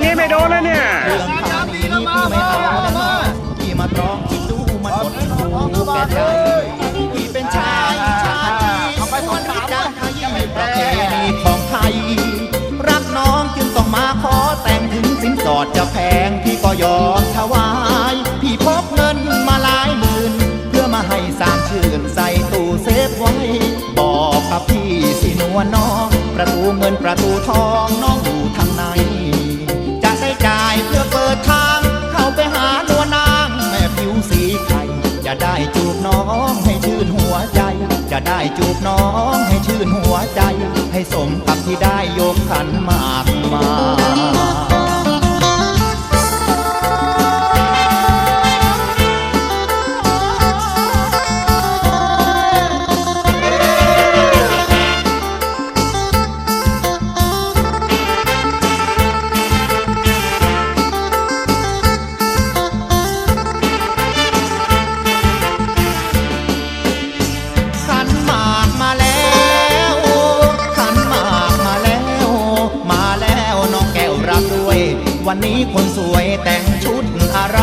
โดนแล้วเนี่ยเรื่องทางนี้พี่ไม่เอาแล้วนะพี่มาตรองคิดดูมันอดหูแก่ใจพี่เป็นชายชาติควรรู้จักไทยประเพณีของไทย รักน้องจึงต้องมาขอแต่งถึงสินสอดจะแพงพี่ก็ยอมถวาย พี่พกเงินมาหลายหมื่น เพื่อมาให้สางชื่นใส่ตู้เซฟไว้ บอกกับพี่สินวลน้อง ประตูเงินประตูทองน้องอ จะได้จูบน้องให้ชื่นหัวใจ จะได้จูบน้องให้ชื่นหัวใจ ให้สมกับที่ได้ยกขันมากมา คนสวยแต่งชุดอะไร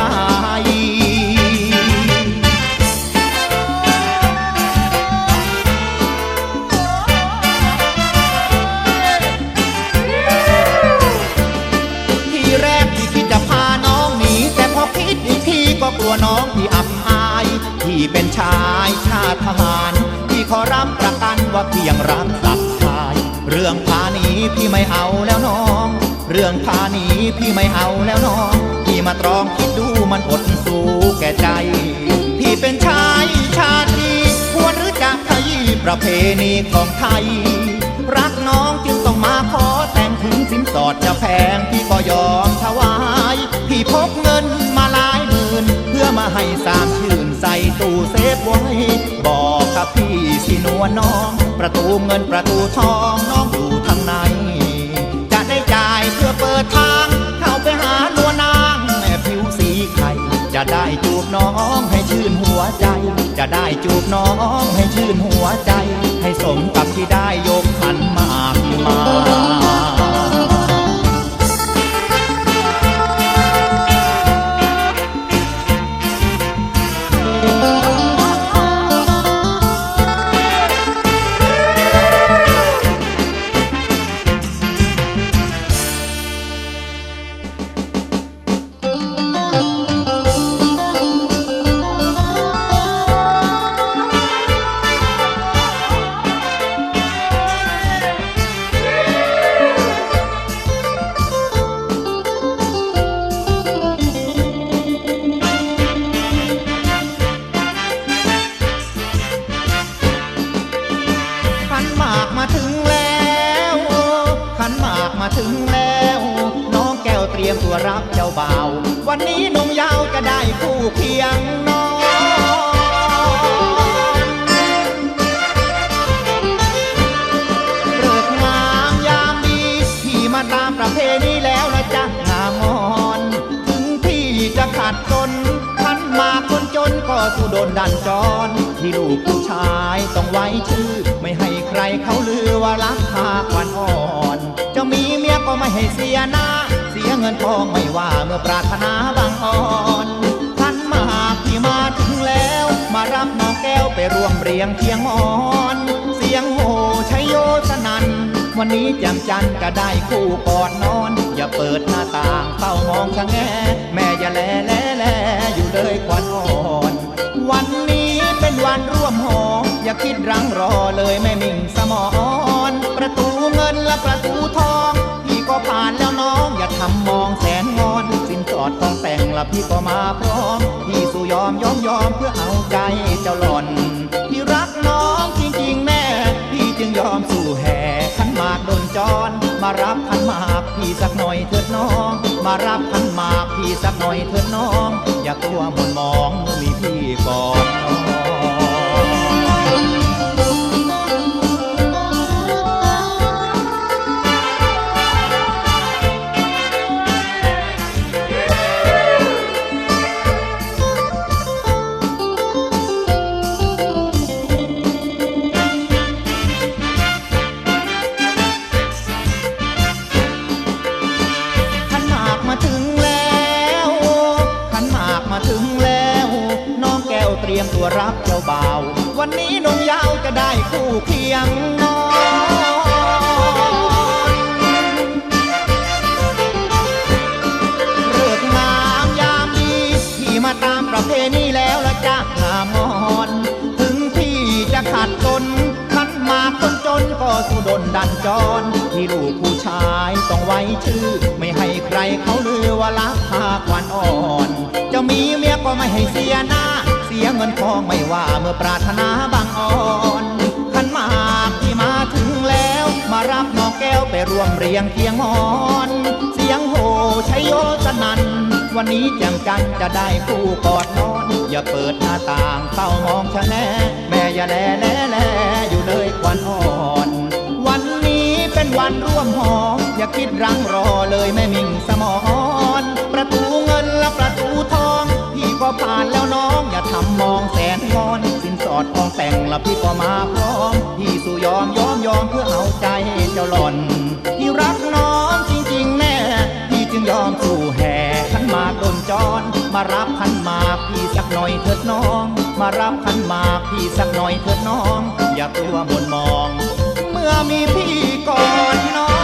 ทีแรกที่คิดจะพาน้องหนีแต่พอคิดอีกทีก็กลัวน้องพี่อับอายที่เป็นชายชาติทหาร ที่ขอรับประกันว่าเพียงรักตัดทาย เรื่องพาหนีพี่ไม่เอาแล้วน้อง เรื่องพาหนีพี่ไม่เอาแล้วน้องพี่มาตรองคิดดูมันอดสู้แก่ใจ พี่เป็นชายชาติควรหรือจะขยี้ประเพณีของไทย รักน้องจึงต้องมาขอแต่งถึงสินสอดจะแพงพี่ก็ยอมถวาย พี่พกเงินมาหลายหมื่น เพื่อมาให้สามชื่นใส่ตู้เซฟไว้ บอกกับพี่สินวลน้อง ประตูเงินประตูทองน้องอยู่ ดทาง เข้าไปหาลัวนางแม่ผิวสีไข่จะได้จูบน้องให้ชื่นหัวใจ จะได้จูบน้องให้ชื่นหัวใจ ให้สมกับที่ได้ยกขันมากมา รียมตัวรับเจ้าบ่าว วันนี้นุ่มยาวจะได้คู่เคียงน้องเลิกงามยามดีพี่มาตามประเพณีแล้วนะจ๊ะงามงอนถึงพี่จะขาดจนขันมาคนจนก็สู้โดนดันจรที่ลูกผู้ชายต้องไว้ชื่อ ไม่ให้ใครเขาลือว่ารักพาควันอ่อน จะมีเมียก็ไม่ให้เสียหน้า ยเงินทองไม่ว่าเมื่อปรารถนาบางอ่อนขันหมากพี่มาถึงแล้ว มารับน้องแก้วไปร่วมเรียงเคียงมอน เสียงโห่ชัยโยสนัน วันนี้แจำจันจะได้คู่กอดนอน อย่าเปิดหน้าต่างเฝ้ามองชะแงแม่อย่าแลแลแลอยู่เลยควันอ่อน วันนี้เป็นวันร่วมหอ อย่าคิดรังรอเลยแม่มิ่งสมอนประตูเงินและประตูทอง ทำมองแสนงอนสินสอดต้องแต่งละพี่ก็มาพร้อม พี่สู้ยอมยอมยอมเพื่อเอาใจเจ้าหล่อนพี่รักน้องจริงๆแม่พี่จึงยอมสู่แห่ขันหมากโดนจรมารับขันหมากพี่สักหน่อยเถิดน้อง มารับขันหมากพี่สักหน่อยเถิดน้อง อย่ากลัวมนมองมีพี่ก่อนน้อง ยงนอนเลิกงามยามดีพี่มาตามประเพณีแล้วละจ้างามอนถึงพี่จะขาดตนขันมาคนจนก็สุดนดันจร ที่ลูกผู้ชายต้องไว้ชื่อ ไม่ให้ใครเขาลือว่ารักพาควันอ่อน จะมีเมียก็ไม่ให้เสียหน้าเสียเงินทองไม่ว่าเมื่อปรารถนาบางอ่อน ไปร่วมเรียงเคียงหอนเสียงโห่ชัยโยสนัน วันนี้แจ่มจันจะได้คู่กอดนอน อย่าเปิดหน้าต่างเฝ้ามองชะแนแม่อย่าแลแลแลอยู่เลยควันอ่อน วันนี้เป็นวันร่วมหออย่าคิดรังรอเลยแม่มิ่งสมอน ประตูเงินและประตูทอง พี่ก็ผ่านแล้วน้องอย่าทำมองแสนงอน สินสอดของแต่งแล้วพี่ก็มาพร้อม พี่สู่ยอมยอมยอมเพื่อเอาใจเจ้าหล่อนพี่รักน้องจริงๆแน่พี่จึงยอมสู่แห่ขันมากโดนจรมารับขันมาพี่สักหน่อยเถิดน้อง มารับขันมาพี่สักหน่อยเถิดน้อง อย่ากลัวหมนมอง เมื่อมีพี่ก่อนน้อง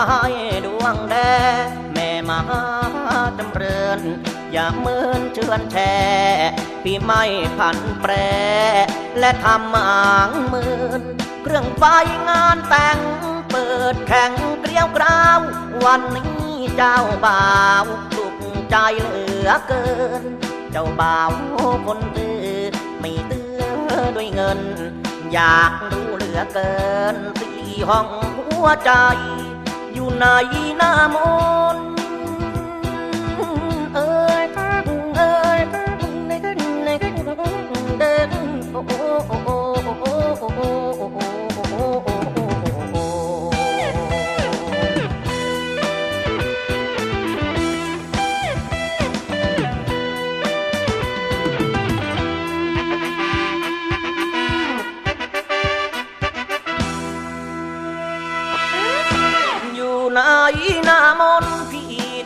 มาให้ดวงแดแม่มาจำเริญอย่าเมินเชือนแช่พี่ไม่ผันแปร และทำหมางมืนเครื่องไฟงานแต่ง เปิดแข่งเกลียวกราว วันนี้เจ้าบ่าวสุขใจเหลือเกิน เจ้าบ่าวคนตื้อไม่ตื้อด้วยเงิน อยากรู้เหลือเกินที่ห้องหัวใจ อยู่ในหน้ามน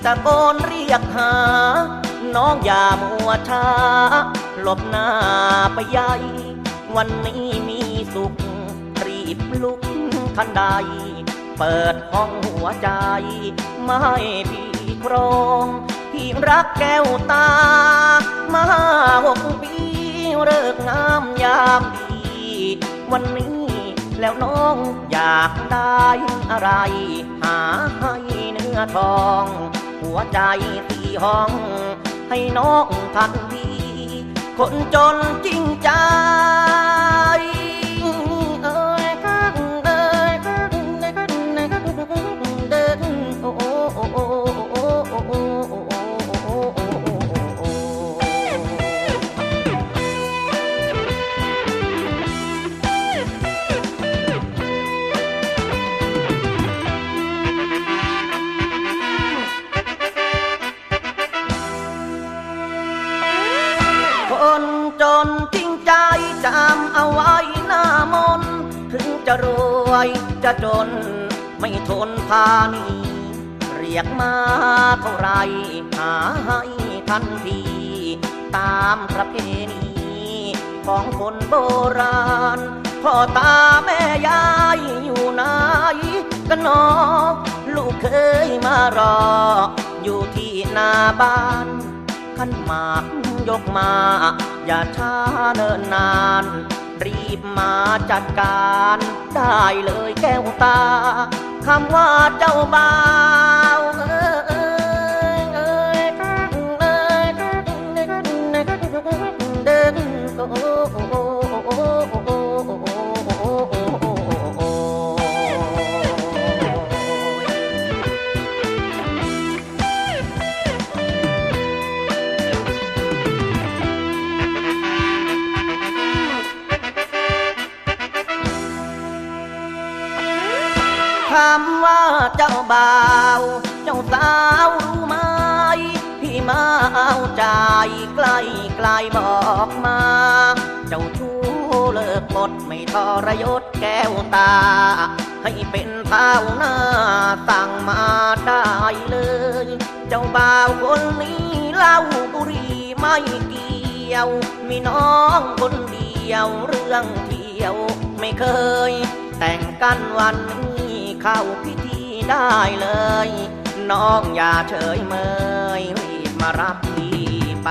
ตะโกนเรียกหา น้องอย่ามัวช้า หลบหน้าไปใหญ่วันนี้มีสุข รีบลุกทันใด เปิดห้องหัวใจ ไม้พี่ครองพี่รักแก้วตา มาหกปีเลิกงามยามดี วันนี้แล้วน้องอยากได้อะไร หาให้เนื้อทอง หัวใจที่ห้อง ให้น้องทันทีคนจนจริงใจ คนจนจริงใจจำเอาไว้หน้ามน ถึงจะรวยจะจนไม่ทนพานีเรียกมาเท่าไรหาให้ทันที ตามประเพณีของคนโบราณ พ่อตาแม่ยายอยู่ไหนกันนอลูกเคยมารอ อยู่ที่หน้าบ้านขันหมาก ยกมา อย่าช้าเนิ่นนาน รีบมาจัดการ ได้เลยแก้วตาคำว่าเจ้าบ่าว เจ้าบ่าว เจ้าสาวรู้ไหมพี่มาเอาใจใกล้ใกล้บอกมา เจ้าชู้เลิกหมดไม่ทรยศแก้วตา ให้เป็นเท้าหน้าสั่งมาได้เลย เจ้าบ่าวคนนี้เล่าบุรีไม่เกี่ยว มีน้องคนเดียวเรื่องเที่ยวไม่เคย แต่งกันวันนี้เข้าพิธ ได้เลย น้องอย่าเฉยเมยรีบมารับพี่ไป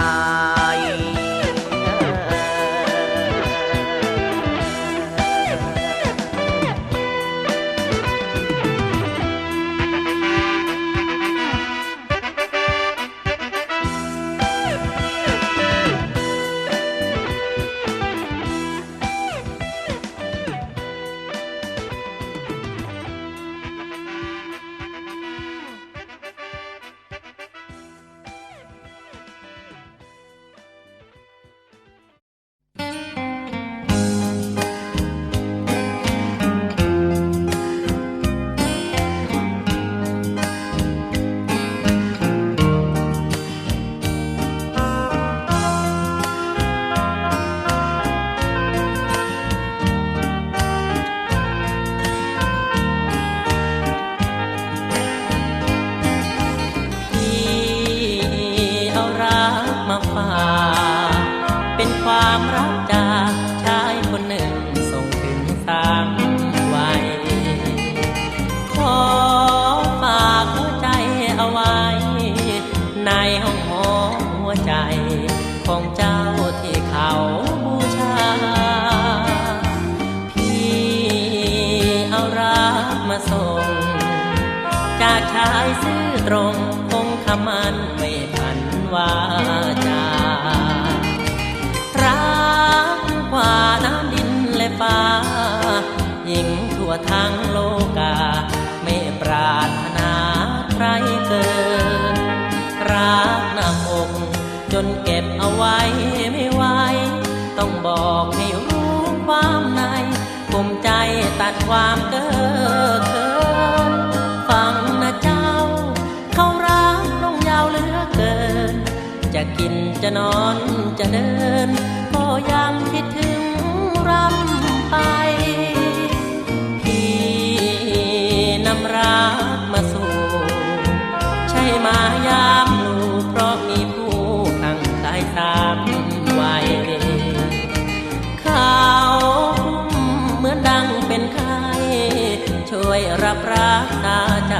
ดความเก้อเขินฟังนะเจ้า เขารักน้องยาวเหลือเกิน จะกินจะนอนจะเดิน ก็ยังคิดถึงรำไป พี่นำรักมา วยรับรักตาใจ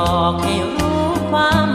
บอกให้รู้ความ